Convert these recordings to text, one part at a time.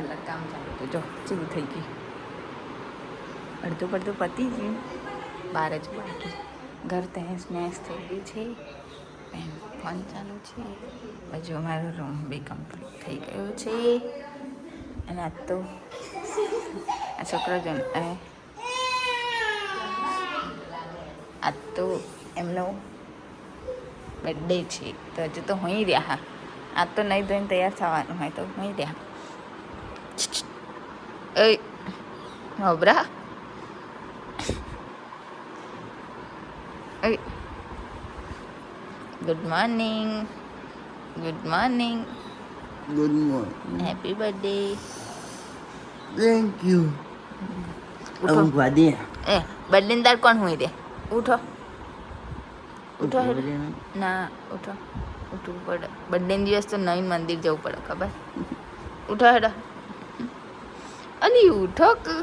Colour કામ ચાલુ હતું જો ચેવું થઈ ગયું. અડધું પડધું પતી ગયું. બાર જ બાકી. ઘર તહેસ નહેસ થઈ ગયું છે. એમ ફોન ચાલુ છે. બાજુ અમારો રૂમ બી કમ્પ્લીટ થઈ ગયો છે. અને આજ તો આ છોકરો જો આ તો એમનો બર્થડે છે. તો હજુ તો હું રહ્યા. આજ તો નહીં ધોઈને તૈયાર થવાનું હોય તો હું રહ્યા. હબરા એ good morning good morning good morning happy birthday thank you ઊંઘવા દે એ તાર કોણ હોય રે ઉઠો ઉઠો. ના ઉઠો ઉઠવું પડે બર્થડે દિવસ તો નવીન મંદિર જવું પડે ખબર ઉઠો હેડો અલી ઉઠો કે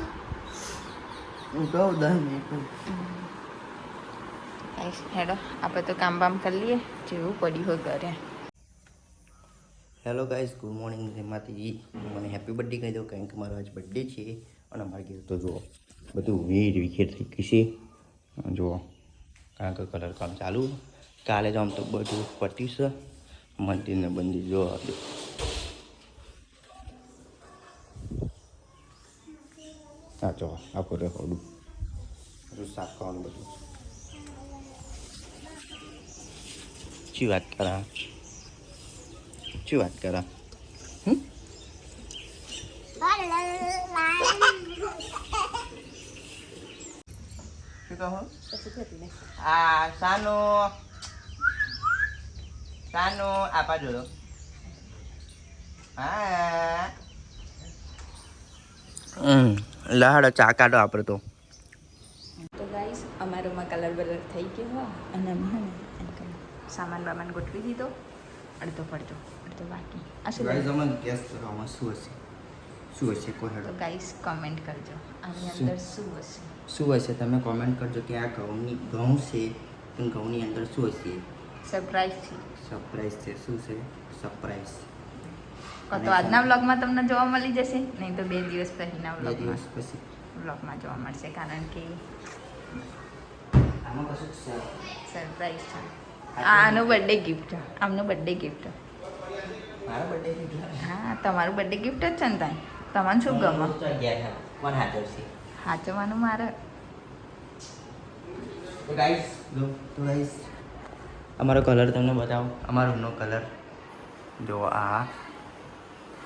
ઊંઘો દસ મિનિટ હેડો આપણે તો કામ બામ કરી લઈએ. જેવું પડ્યું હોય ઘરે. હેલો ગાઈઝ ગુડ મોર્નિંગ જેમાંથી મને હેપી બર્થડે કહી દો કારણ કે મારો આજ બર્થડે છે. અને અમારે ઘેર તો જુઓ બધું વેર વિખેર થઈ ગઈ છે. જુઓ કારણ કે કલર કામ ચાલુ. કાલે જ આમ તો બધું પટ્યું છે. મંદિરને ને બંદિર જો હા ચો આપો રે હોડું બધું સાફ કરવાનું બધું ચી વાત કરા શું વાત કરા હમ શું કહો લહાડો ચા કાઢો આપણે તો. તો ગાઈસ અમારોમાં કલર બલર થઈ ગયો અને અમે સામાન બામાન ગોઠવી દીધો. અડધો પડતો અડધો બાકી. આ શું ગાઈઝ અમને ગેસ કરવામાં શું હશે? શું હશે? કોઈ હેડો. ગાઈસ કમેન્ટ કરજો. આની અંદર શું હશે? શું હશે? તમે કોમેન્ટ કરજો કે આ ઘઉંની ઘઉં છે ઘઉંની અંદર શું હશે? સરપ્રાઈઝ છે. સરપ્રાઈઝ છે. શું છે? સરપ્રાઈઝ તો આજના વ્લોગમાં તમને જોવા મળી જશે. નહીં તો બે દિવસ પહેલાંના બે વ્લોગમાં પછી. વ્લોગમાં જોવા મળશે કારણ કે સરપ્રાઈઝ છે. આનો બર્થડે ગિફ્ટ છે. આમનો બર્થડે ગિફ્ટ હા તમારું બર્થડે ગિફ્ટ જ છે ને તાઈ? તમને શું ગમે? સાચવવાનું મારે. અમારો કલર તમને બતાવો. અમારો કલર જો આ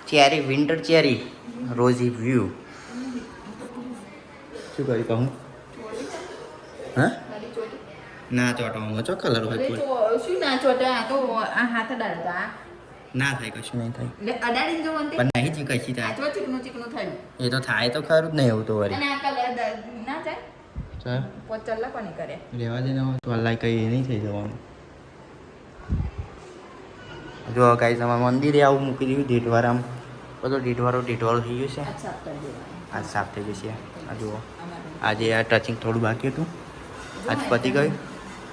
cherry winter cherry rosy view શું કરી કહું? હા? ના ચોટામાં ચો કલર હોય શું ના ચોટે આ તો આ હાથ અડાડતા ના થાય કશું. નહીં થાય. એટલે અડાડીને જોવાનું પણ નહીં જી કશી આ થાય જો ચીકણું ચીકણું થયું. એ તો થાય તો ખરું જ નહીં એવું તો વળી. અને આ કલર ના જાય ચાલ પોચલ્લા કોને કરે? રહેવા દેના તો અલ્લાહ કઈ નહીં થઈ જવાનું. જો ગાઈસ તમારે મંદિરે આવું મૂકી દીધું ઢીઠવાર આમ બધો ઢીઠવારો ઢીઠવારો થઈ ગયો છે. આ સાફ આજ સાફ થઈ ગયું છે. આ જુઓ. આજે આ ટચિંગ થોડું બાકી હતું. આજ પતી ગયું.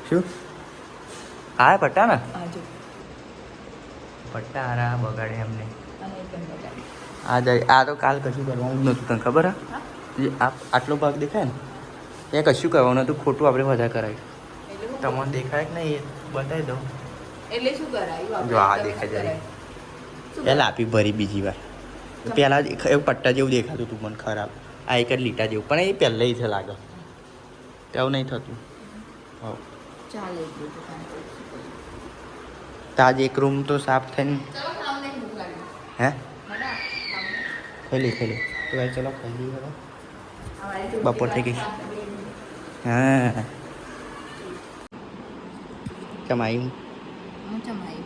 શું? હા પટ્ટા ને પટ્ટા હારા બગાડે એમને. આ જાય આ તો કાલ કશું કરવાનું જ નહોતું તને ખબર હા? આટલો ભાગ દેખાય ને એ કશું કરવાનું હતું ખોટું આપણે વધારે કરાય. તમને દેખાય કે નહીં એ બતાવી દઉં. એટલે શું કરાયું? જો આ દેખાય જાય પહેલાં આપી ભરી બીજી વાર. પહેલાં જ એવું પટ્ટા જેવું દેખાતું હતું મને ખરાબ. આ એક જ લીટા જેવું. પણ એ પહેલાંથી લાગે. તેવું નહીં થતું. હવ. ચાલે એટલું તો કામ તો. તો આજે એક રૂમ તો સાફ થઈને હે. ખેલી ખેલી તો ભાઈ ચલો અમારી તો બપોર થઈ ગઈ. હા. કેમ આવ્યું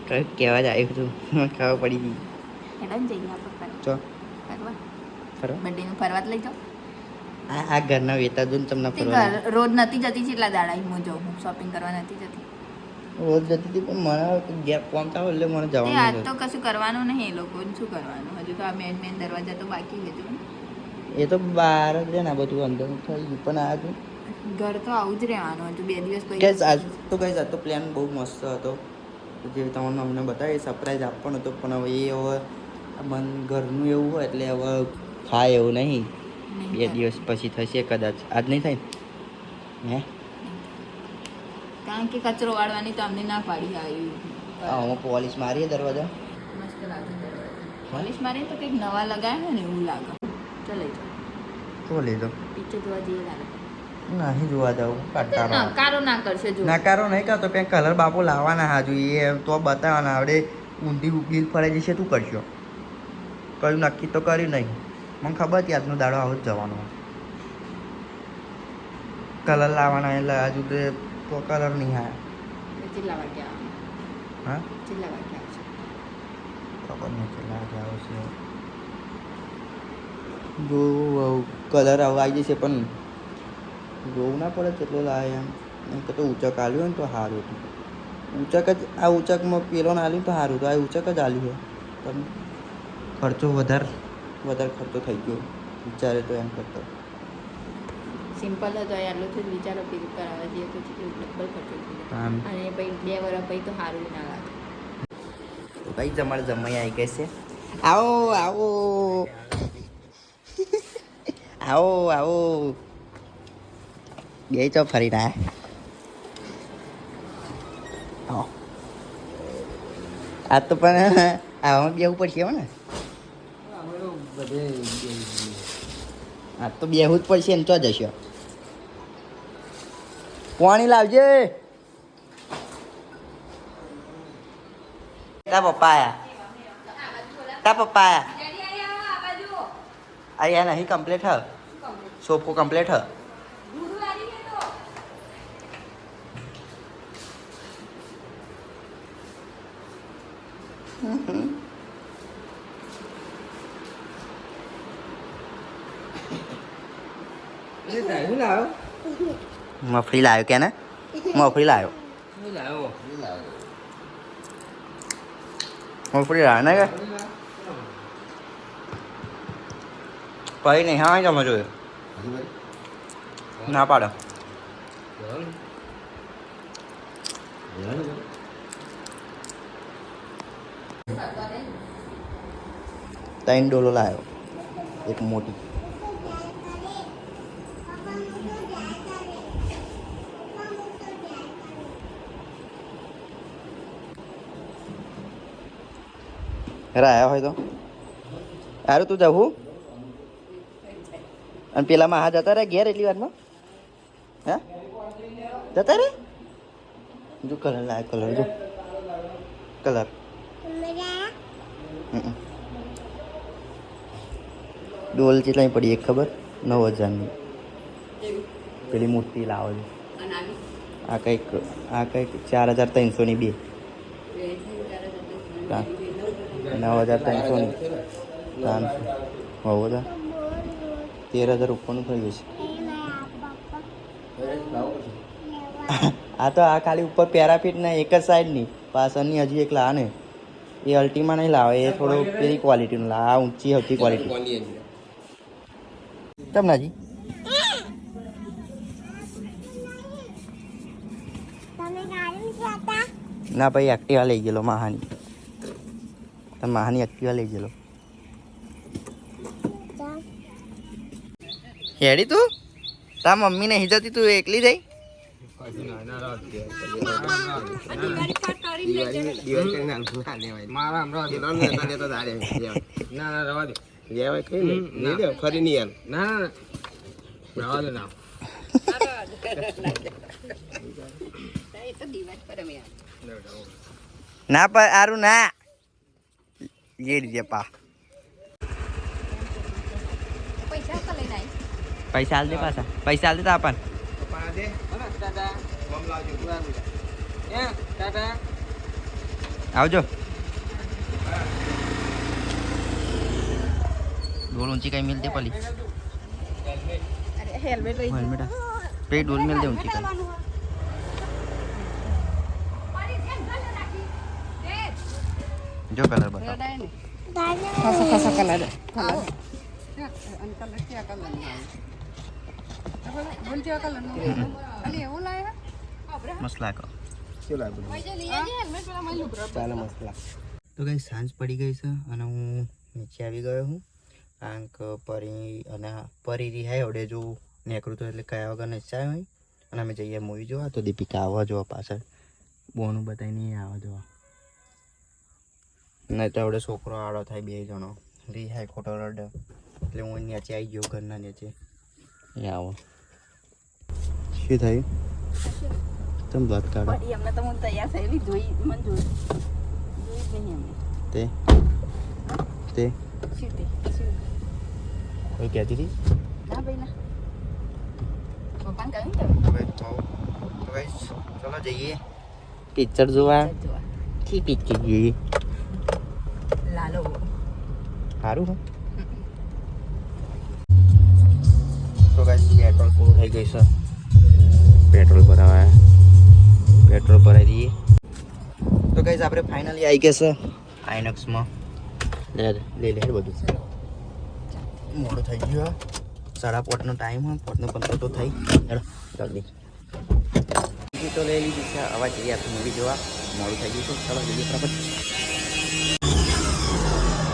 કંઈક કહેવા જ આવ્યું હતું. ખબર પડી ગઈ. હેડો ને જઈએ આપણે ફરવા. ચો. ફરવા. ફરો બર્થડેનું ફરવા જ લઈ જાઓ. આ આ ઘરના વેતા જો તમને ફરવા રોજ નથી જતી એટલા દાડા હું જાઉં. હું શોપિંગ કરવા નથી જતી. રોજ જતી હતી પણ મને ગેપ એટલે મને જવાનું આજ તો કશું કરવાનું નહીં એ લોકોને શું કરવાનું? હજુ તો આ મેન મેન દરવાજા તો બાકી હજુ એ તો બહાર જ ને આ બધું અંદર થઈ ગયું પણ આ ઘર તો આવું જ રહેવાનું હજુ બે દિવસ પછી તો આજ તો પ્લાન બહુ મસ્ત હતો. જે તમને અમને બતાવી સરપ્રાઈઝ આપવાનો હતો પણ હવે એ હવે મન ઘરનું એવું હોય એટલે હવે થાય એવું નહીં. બે દિવસ પછી થશે કદાચ. આજ નહીં થાય? ને હે? કારણ કે કચરો વાળવાની તો અમને ના પાડી આવી. હું પોલિશ મારીએ દરવાજા. મસ્ત લાગે પોલિશ મારીએ તો કંઈક નવા લગાવ્યા ને એવું લાગે. ચાલો તો લીધો પિક્ચર જોવા જઈએ લાગે નહીં જોવા જાવ કંટાળો નકારો કારો ના કરશે જો. નકારો નહીં કરતો પેન કલર બાપુ લાવવાના હા જોઈએ તો બતાવવાના આવડે ઊંધી ઉકીલ ફરાઈ જશે તું કરશો. કયું નક્કી તો કર્યું નહીં. મને ખબર હતી આજનો દાડો આવો જ જવાનો. કલર લાવવાના એટલે હજુ તો કલર નહીં કેટલા વાગે હા? કેટલા વાગે આવશે. ખબર નહીં કેટલા વાગે આવશે. જો કલર હવે આવી જશે પણ જોવું ના પડે કેટલો લાવે એમ. એમ કે તો ઊંચક આવ્યું હોય ને તો સારું હતું. ઊંચક જ આ ઊંચકમાં પેલો ને આવ્યું તો સારું હતું. આ ઊંચક જ આલ્યું હોય. પણ ખર્ચો વધારે. વધારે ખર્ચો થઈ ગયો. વિચારે તો એમ કરતો. સિમ્પલ હતો. આટલું જ વિચારો પીક કરાવવા જઈએ તો ડબલ ખર્ચો થઈ અને પછી બે વર્ષ પછી તો સારું ના લાગે. ભાઈ તમારે જમાઈ આવી ગઈ છે. આવો આવો. આવો આવો. ફરીને આયા આવો આ તો પણ આવામાં બેવું પડશે હો ને આ તો બેવું જ પડશે ને ચો જશો પાણી લાવજે તા પપ્પા આયા તા પપ્પા આયા અહીંયા નહીં કમ્પ્લીટ હ સોફો કમ્પ્લીટ હ મફળી લાવ્યો કે ને મફળી લાવ્યો મફળી લાવ્યો ને કે પછી નહીં હા તમે જોયું ના પાડો ત્રણ ડોલો લાવ્યો એક મોટી. આવ્યા હોય તો? હારું તું જવું અને પેલામાં હા જતા રહે ઘેર એટલી વારમાં? હે? જતા રે જો કલર લાય કલર જો. કલર હમ. ડોલ કેટલાની પડી એક ખબર? નવ હજારની. પેલી મોટી લાવો છે આ કંઈક આ કંઈક ચાર હજાર ત્રણસોની બે. નવ હજાર ત્રણસોની. ત્રણસો. હોવ બધા તેર હજાર ઉપરનું થઈ જશે આ તો આ ખાલી ઉપર પેરાફિટ ના એક જ સાઈડની. પાછળની હજી એક લા ને એ અલ્ટીમાં નહીં લાવે, એ થોડો પેલી ક્વોલિટીનું લાવે. આ ઊંચી હતી ક્વોલિટી કેમ નાજી? ના ભાઈ એક્ટિવા લઈ ગયેલો મહાની. તમે મહાની એક્ટિવા લઈ ગયેલો. હેડી તું? તાર મમ્મી નહીં જતી તું એકલી જઈ? ફરી નહીં ના પર આરું ના લેડી દે પા પૈસા હાલ દે પાછા પૈસા હાલ દે તા આપણ આવજો ડોલ ઊંચી કઈ મિલ દે પલી હેલ્મેટ હેલ્મેટ પે ડોલ મિલ દે ઊંચી કઈ જો કલર બતાવ ખાસા ખાસા કલર મસ્ત લાગે ચાલે મસ્ત લાગે તો કઈ સાંજ પડી ગઈ છે અને હું નીચે આવી ગયો હું કારણ કે પરી અને પરી રિહાય ઓડે જો નેકરું તો એટલે કયા વગર નચાય હોય અને અમે જઈએ મૂવી જોવા તો દીપિકા આવવા જોવા પાછળ. બોનું બતાવીને આવવા જોવા. નહીં તો આવડે છોકરો આડો થાય બે જણો. રિહાય ખોટો રડ. એટલે હું નીચે આવી ગયો ઘરના નીચે. એ આવો. શું થયું? તમે વાત કાઢો? અમને તો હું તૈયાર થયેલી જોઈ મને જોઈ. જોઈ જ નહીં અમને તે? તે? કોઈ કહેતી હતી ના ભાઈ ના પપ્પાને કહ્યું ને તમે ચલો જઈએ પિક્ચર જોવા જોવા કી પિક્ચર જોઈએ લાલો સારું હો તો ગાઈસ પેટ્રોલ પૂરું થઈ ગઈ છે પેટ્રોલ ભરાવા પેટ્રોલ ભરાઈ દઈએ તો ગાઈસ આપણે ફાઇનલી આવી ગયા છે આઈનોક્સમાં લે લે લે બધું મોડું થઈ ગયું સાડા પોટનો ટાઈમ હોય પોટનો પંદર તો થઈ. હેડો જલ્દી. ટિકિટ તો લઈ લીધી છે. આવા જઈએ આપણે મૂવી જોવા. મોડું થઈ ગયું છે. ચાલો જઈએ બરાબર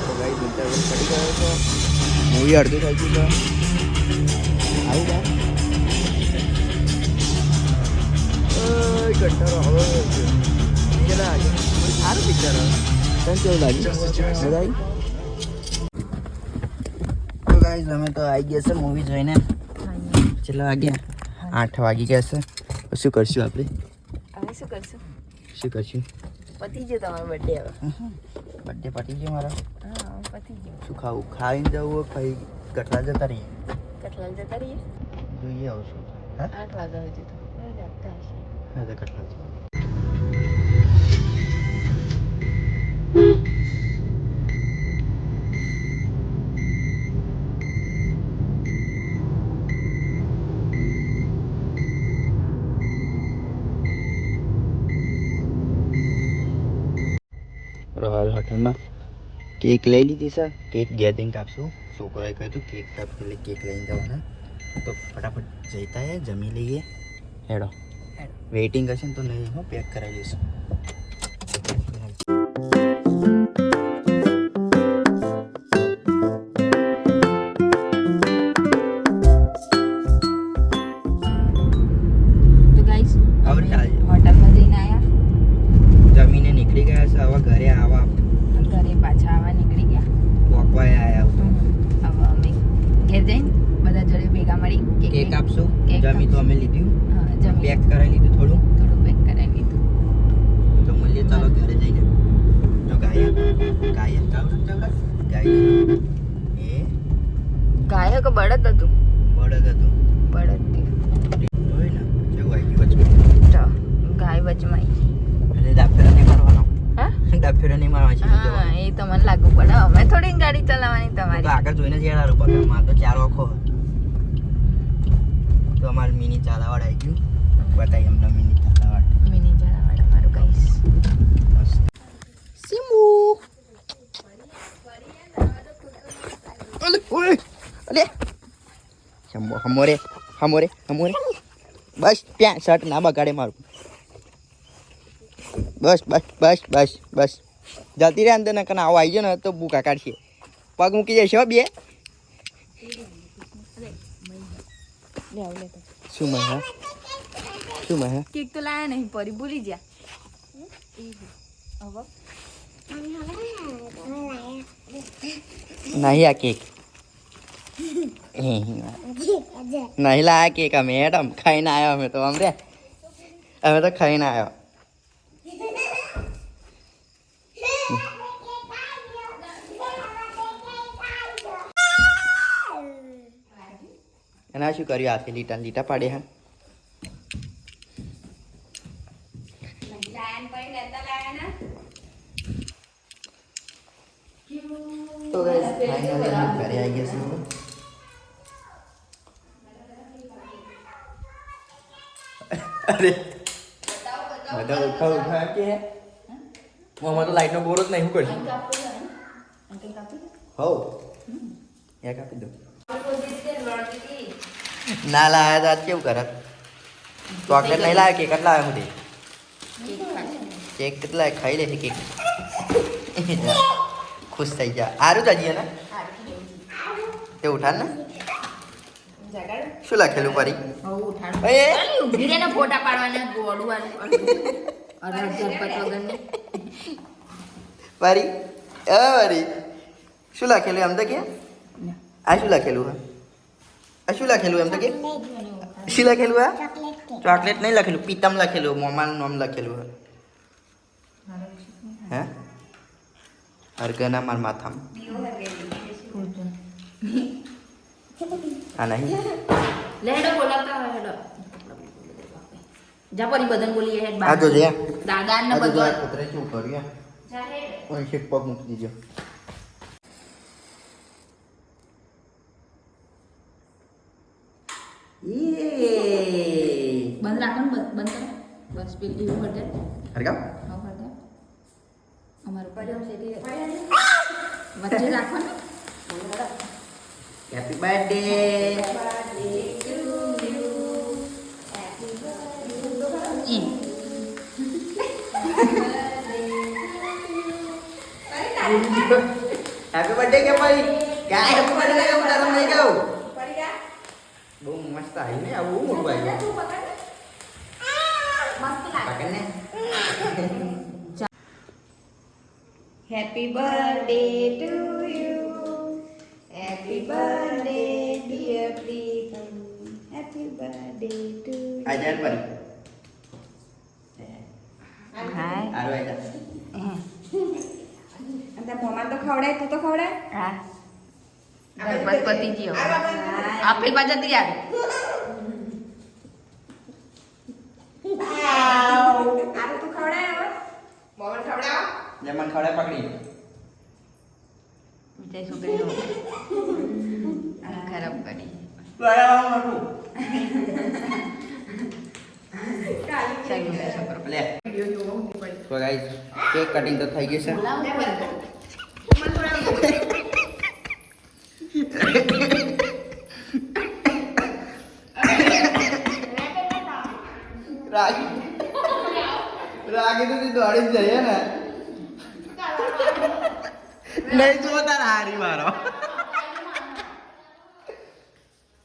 તો ગાઈસ ઇન્ટરવલ પડી ગયો છે. મૂવી અડધું થઈ ગયું છે. આવું બા કંટાળો હવે સારું પિક્ચર તને કેવું લાગ્યું? તો અમે તો આવી ગયા છે મૂવી જોઈને. કેટલા વાગ્યા આઠ વાગી ગયા છે. શું કરશું આપણે? હવે શું કરશું? શું કરશું? પતી ગયો તમારો બર્થડે હવે. બર્થડે પતી ગયો મારો. પતી ગયો. શું ખાવું? ખાઈને જવું ખાઈ કટલા જતા રહીએ? કટલાલ જતા રહીએ? જોઈએ આવશું આઠ વાગ્યા હજુ તો. બરાબર જાગતા હશે હા તો કટલા જઈએ રોયલ હોટલમાં કેક લઈ લીધી સર. Cake gathering કાપશું. છોકરાએ કહ્યું હતું કેક કાપ એટલે કેક લઈને જવાના તો ફટાફટ જઈતા જમી લઈએ. હેડો. હેડો. વેઇટિંગ હશે ને તો નહીં હું પેક કરાવી લઈશું કેક આપશો? જમી તો અમે લીધું. પેક કરાવી લીધું થોડું. થોડું પેક કરાવી લીધું. તો મળીએ ચાલો ઘરે જઈને. તો ગાયક ગાયક ચાલો ચાલો. ગાય એ? ગાયક બળદ હતું. બળદ હતું. બળદ જોઈ ને? જેવું આવી ગયું વચમાં. તો ગાય વચમાં. એટલે ડાફેરો નહીં મારવાનો. હા? ડાફેરો નહીં મારવાનો હા એ તો મને લાગુ પડે. અમે થોડી ગાડી ચલાવવાની તમારી. આગળ જોઈને જ પકડ માર તો ચાર ઓખો. તો અમારે મિની ચાલાવાડ આવી ગયું. બતાવી અમને મિની ચાલાવાડ મિની જણાવાળા અમારું ગાઈસ સીમુ! અલે ઓય અલે. હમો હમોરે હમોરે હમોરે. બસ ત્યાં શર્ટ ના બગાડે મારું. બસ બસ બસ બસ બસ. જલ્દી રે અંદર કને આવો આવી ગયો ને તો બુકા કાઢશે. પગ મૂકી જશે છે બે. લે આવ લે શું મહે શું મહે કેક તો લાયા નહીં પરી ભૂલી ગયા. હવે નહીં આ કેક. નહીં લાયા કેક અમે મેડમ. ખાઈને આવ્યો અમે તો અમરે. અમે તો ખાઈને આવ્યો. એના શું કર્યું? આથી લીટા લીટા પાડે હા. તો finally અમે ઘરે આવી ગયા અરે બધા ઉઠા ઉઠા કે? મોમાં તો લાઈટનો બોરો જ નહીં હું કરશું. હો એક આપી દો. ના લાયા તો આજ કેવું કરત ચોકલેટ નહીં લાવ્યો કેક જ લાવ્યો હું કેક કેટલા ખાઈ લે કેક ખુશ થઈ જા. સારું ચાલીએ ને તે ઉઠાડ. ને શું લખેલું પરી ફરી ફોટા પાડવાના પરી એ શું લખેલું એમ તો કે? આ શું લખેલું હા? શું લખેલું એમ તો કે? શું લખેલું આ? ચોકલેટ નહીં લખેલું પીતમ લખેલું મોમાનું નામ લખેલું હે? હરગના માર માથામાં? આ નહીં? લે હેડો બોલાવતા હોય હેડો. જા પરી બદન બોલી હેડ આ જોજે દાદા ને આ જોજે આ બધું. કૂતરે શું કર્યું? જા હેડ. ઓય શેક પગ મૂકી દીજો યે બંધ રાખો ને બંધ બંધ કરો બસ પેલી એવું હટે હરગામ હા હટે અમારું પડ્યો છે તે વચ્ચે રાખો ને હેપી બર્થડે એમ હેપી બર્થડે કે ભાઈ ક્યાં હેપી બર્થડે કે હું તારું નહીં કહું બહુ મસ્ત આવી ને આવું બહુ મોટું આવ્યું Happy birthday to you. Happy birthday, dear Pritam. Happy birthday to you. આજાર પરી હાય આરો આજા અને તારા મોંમાં તો ખવડાય તું તો ખવડાય હા બસ પતી ગયો આપેલ પાછા તૈયાર લેમન ખડે પકડી. વિજય છોકરીઓ ખરાબ કરી. તો ગાઈસ કેક કટિંગ તો થઈ ગયું છે. રાગી રાગી તો તી દોડી જ જઈએ ને. નહીં જો તાર હારી મારો.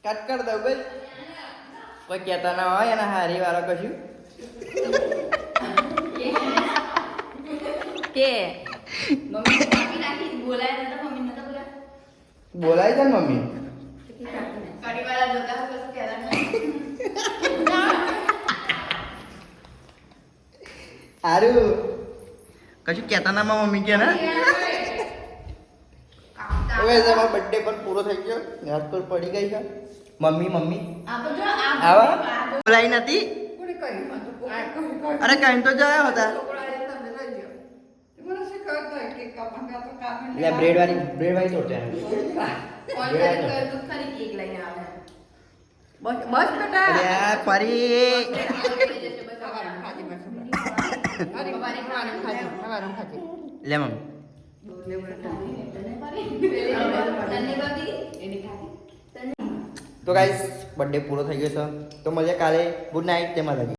કટ કર દઉં ભાઈ કોઈ કહેતા ના હોય એના હારી વાળો કશું. કે? બોલાય છે ને મમ્મી. સારું કશું કહેતા ના મમ્મી કે ને? હવે તમારો બર્થડે પણ પૂરો થઈ ગયો યાદ તો પડી ગઈ છે મમ્મી મમ્મી આ તો જો આ આવા બોલાઈ નથી અરે કઈ તો જયા હતા એટલે બ્રેડ વાળી બ્રેડ વાળી તોડતા બસ બસ બેટા ફરી સવારે ખાજી બસ અરે સવારે ખાજી સવારે ખાજી લે મમ્મી તો ગાઈસ બર્થડે પૂરો થઈ ગયો છે. તો મળીએ કાલે. ગુડ નાઇટ તેમાં માતાજી.